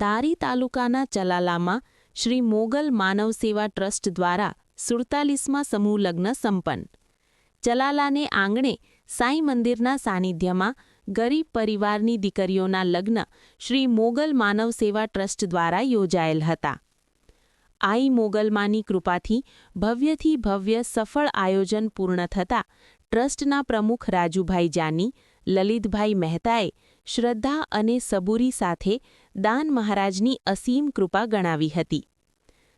ધારી તાલુકાના ચલાલામાં શ્રી મોગલ માનવ સેવા ટ્રસ્ટ દ્વારા સુડતાલીસમાં સમૂહ લગ્ન સંપન્ન. ચલાલાને આંગણે સાંઈ મંદિરના સાનિધ્યમાં ગરીબ પરિવારની દીકરીઓના લગ્ન શ્રી મોગલ માનવ સેવા ટ્રસ્ટ દ્વારા યોજાયેલ હતા. આઈ મોગલમાની કૃપાથી ભવ્યથી ભવ્ય સફળ આયોજન પૂર્ણ થતાં ટ્રસ્ટના પ્રમુખ રાજુભાઈ જાની, લલિતભાઈ મહેતાએ શ્રદ્ધા અને સબૂરી સાથે દાન મહારાજની અસીમ કૃપા ગણાવી હતી.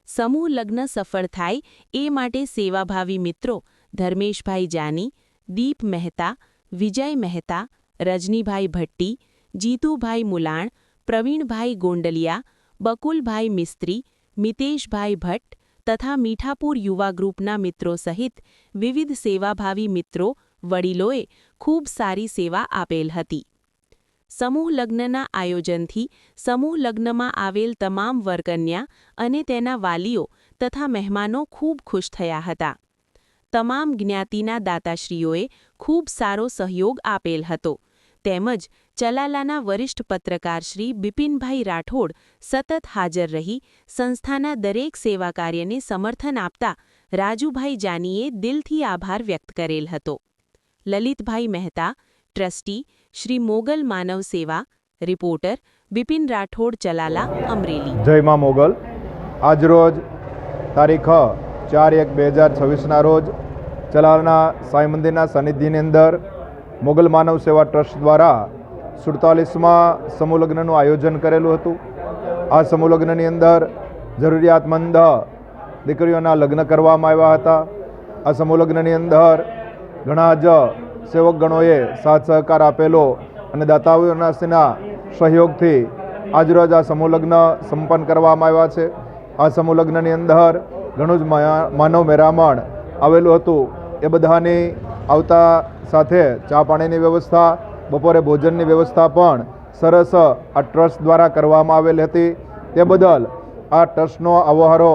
સમૂહ લગ્ન સફળ થાય એ માટે સેવાભાવી મિત્રો ધર્મેશભાઈ જાની, દીપ મહેતા, વિજય મહેતા, રજનીભાઈ ભટ્ટી, જીતુભાઈ મુલાણ, પ્રવીણભાઈ ગોંડલિયા, બકુલભાઈ મિસ્ત્રી, મિતેશભાઈ ભટ્ટ તથા મીઠાપુર યુવા ગ્રુપના મિત્રો સહિત વિવિધ સેવાભાવી મિત્રો, વડીલોએ ખૂબ સારી સેવા આપેલ હતી. સમૂહ લગ્નના આયોજનથી સમૂહ લગ્નમાં આવેલ તમામ વરકન્યા અને તેના વાલીઓ તથા મહેમાનો ખૂબ ખુશ થયા હતા. તમામ જ્ઞાતિના દાતાશ્રીઓએ ખૂબ સારો સહયોગ આપેલ હતો. તેમજ ચલાલાના વરિષ્ઠ પત્રકાર શ્રી બિપિનભાઈ રાઠોડ સતત હાજર રહી સંસ્થાના દરેક સેવા કાર્યને સમર્થન આપતા રાજુભાઈ જાનીએ દિલથી આભાર વ્યક્ત કરેલ હતો. Lalitbhai Mehta trustee Shri Mogal Manav Seva, reporter Bipin Rathod Chalala, Amreli. જય મા મોગલ આજરોજ તારીખ ચાર એક બે હજાર છવ્વીસના રોજ ચલાલના સાંઈ મંદિરના સાનિધ્યની અંદર મોગલ માનવ સેવા ટ્રસ્ટ દ્વારા સુડતાલીસમાં સમૂહલગ્નનું આયોજન કરેલું હતું. આ સમૂહલગ્નની અંદર જરૂરિયાતમંદ દીકરીઓના લગ્ન કરવામાં આવ્યા હતા. આ સમૂહલગ્નની અંદર ઘણા જ સેવકગણોએ સાથ સહકાર આપેલો અને દાતાઓના સહયોગથી આજરોજ આ સમૂહલગ્ન સંપન્ન કરવામાં આવ્યા છે. આ સમૂહલગ્નની અંદર ઘણું જ માનવ મેરામણ આવેલું હતું. એ બધાની આવતા સાથે ચા પાણીની વ્યવસ્થા, બપોરે ભોજનની વ્યવસ્થા પણ સરસ આ ટ્રસ્ટ દ્વારા કરવામાં આવેલી હતી. તે બદલ આ ટ્રસ્ટનો આવહારો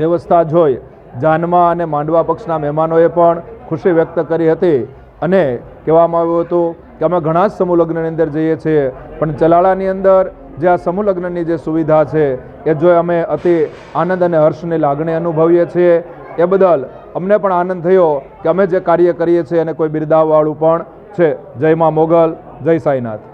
વ્યવસ્થા જોઈ જાનમાં અને માંડવા પક્ષના મહેમાનોએ પણ ખુશી વ્યક્ત કરી હતી. અને કહેવામાં આવ્યું હતું કે અમે ઘણા જ સમૂહ લગ્નની અંદર જઈએ છીએ, પણ ચલાળાની અંદર જે આ સમૂહ લગ્નની જે સુવિધા છે, એ જોઈ અમે અતિ આનંદ અને હર્ષની લાગણી અનુભવીએ છીએ. એ બદલ અમને પણ આનંદ થયો કે અમે જે કાર્ય કરીએ છીએ એને કોઈ બિરદાવવાળું પણ છે. જય મા મોગલ, જય સાંઈનાથ.